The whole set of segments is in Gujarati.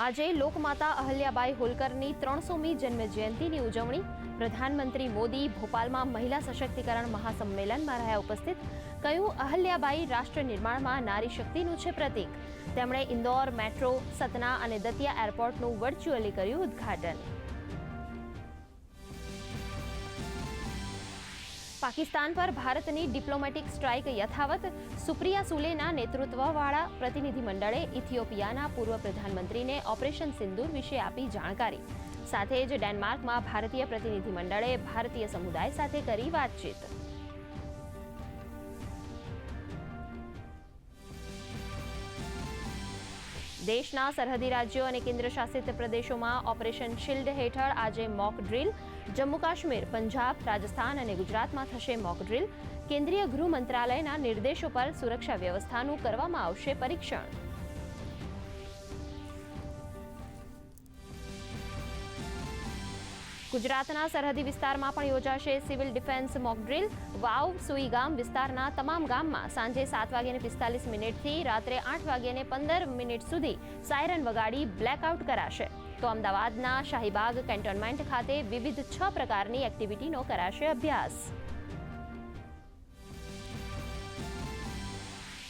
આજે લોકમાતા અહલ્યાબાઈ હોલકરની ત્રણસોમી જન્મ જયંતિની ઉજવણી. પ્રધાનમંત્રી મોદી ભોપાલમાં મહિલા સશક્તિકરણ મહાસંમેલનમાં રહ્યા ઉપસ્થિત. કહ્યું, અહલ્યાબાઈ રાષ્ટ્ર નિર્માણમાં નારી શક્તિનું છે પ્રતીક. તેમણે ઇન્દોર, મેટ્રો સતના અને દતિયા એરપોર્ટનું વર્ચ્યુઅલી કર્યું ઉદ્ઘાટન. પાકિસ્તાન પર ભારતની ડિપ્લોમેટિક સ્ટ્રાઇક યથાવત સુપ્રિયા સુલેના નેતૃત્વવાળા પ્રતિનિધિમંડળે ઇથિયોપિયાના પૂર્વ પ્રધાનમંત્રીને ઓપરેશન સિંદૂર વિશે આપી જાણકારી. સાથે જ ડેનમાર્કમાં ભારતીય પ્રતિનિધિમંડળે ભારતીય સમુદાય સાથે કરી વાતચીત. દેશના સરહદી રાજ્યો અને કેન્દ્રશાસિત પ્રદેશોમાં ઓપરેશન શિલ્ડ હેઠળ આજે મોક ડ્રીલ. જમ્મુ કાશ્મીર, પંજાબ, રાજસ્થાન અને ગુજરાતમાં થશે મોક ડ્રીલ. કેન્દ્રીય ગૃહ મંત્રાલયના નિર્દેશો પર સુરક્ષા વ્યવસ્થાનું કરવામાં આવશે પરીક્ષણ. ગુજરાતના સરહદી વિસ્તારમાં પણ યોજાશે civil defence mock drill Vav Vav Suigam વિસ્તારના તમામ ગામમાં સાંજે સાત વાગ્યાને પિસ્તાલીસ મિનિટથી રાત્રે આઠ વાગ્યાને પંદર મિનિટ સુધી સાયરન વગાડી બ્લેકઆઉટ કરાશે. તો અમદાવાદના શાહીબાગ કેન્ટોનમેન્ટ ખાતે વિવિધ છ પ્રકારની એક્ટિવિટીનો કરાશે અભ્યાસ.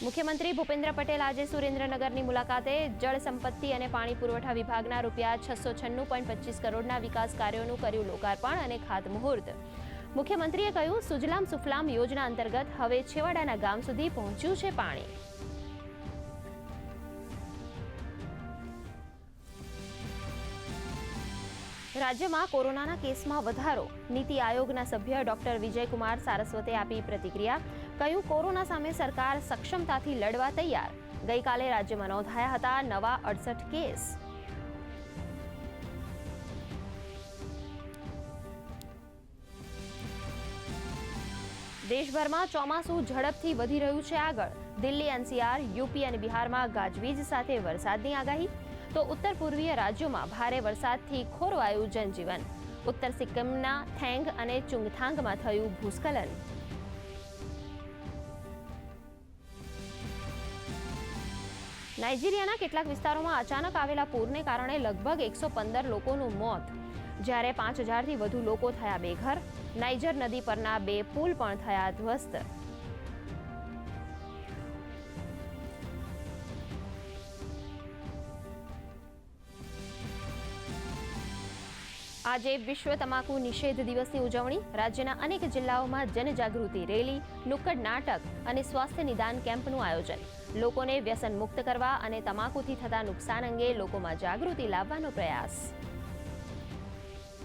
મુખ્યમંત્રી ભૂપેન્દ્ર પટેલ આજે સુરેન્દ્રનગરની મુલાકાતે જળ સંપત્તિ અને પાણી પુરવઠા વિભાગના રૂપિયા છસો છન્નું પોઈન્ટ પચીસ કરોડના વિકાસ કાર્યોનું કર્યું લોકાર્પણ અને ખાતમુહૂર્ત મુખ્યમંત્રીએ કહ્યું, સુજલામ સુફલામ યોજના અંતર્ગત હવે છેવાડાના ગામ સુધી પહોંચ્યું છે પાણી. રાજ્યમાં કોરોનાના કેસમાં વધારો. નીતિ આયોગના સભ્ય ડોક્ટર વિજયકુમાર સારસ્વતે આપી પ્રતિક્રિયા. કહ્યું, કોરોના સામે સરકાર સક્ષમતાથી લડવા તૈયાર. ગઈકાલે રાજ્યમાં નોંધાયા હતા નવા અડસઠ કેસ. દેશભરમાં ચોમાસું ઝડપથી વધી રહ્યું છે આગળ. દિલ્હી, એનસીઆર, યુપી અને બિહારમાં ગાજવીજ સાથે વરસાદની આગાહી. તો ઉત્તર પૂર્વીય રાજ્યોમાં ભારે વરસાદથી ખોરવાયું જનજીવન. ઉત્તર સિક્કિમના થેંગ અને ચુંગથાંગમાં થયું ભૂસ્ખલન. નાઇજીરિયાના કેટલાક વિસ્તારોમાં અચાનક આવેલા પૂરને કારણે લગભગ એકસો પંદર લોકોનું મોત. જ્યારે પાંચ હજારથી વધુ લોકો થયા બેઘર, નાઇજર નદી પરના બે પુલ પણ થયા ધ્વસ્ત. આજે વિશ્વ તમાકુ નિષેધ દિવસની ઉજવણી, રાજ્યના અનેક જિલ્લાઓમાં જનજાગૃતિ રેલી નુક્કડ નાટક અને સ્વાસ્થ્ય નિદાન કેમ્પનું આયોજન. લોકોને વ્યસન મુક્ત કરવા અને તમાકુથી થતા નુકસાન અંગે લોકોમાં જાગૃતિ લાવવાનો પ્રયાસ.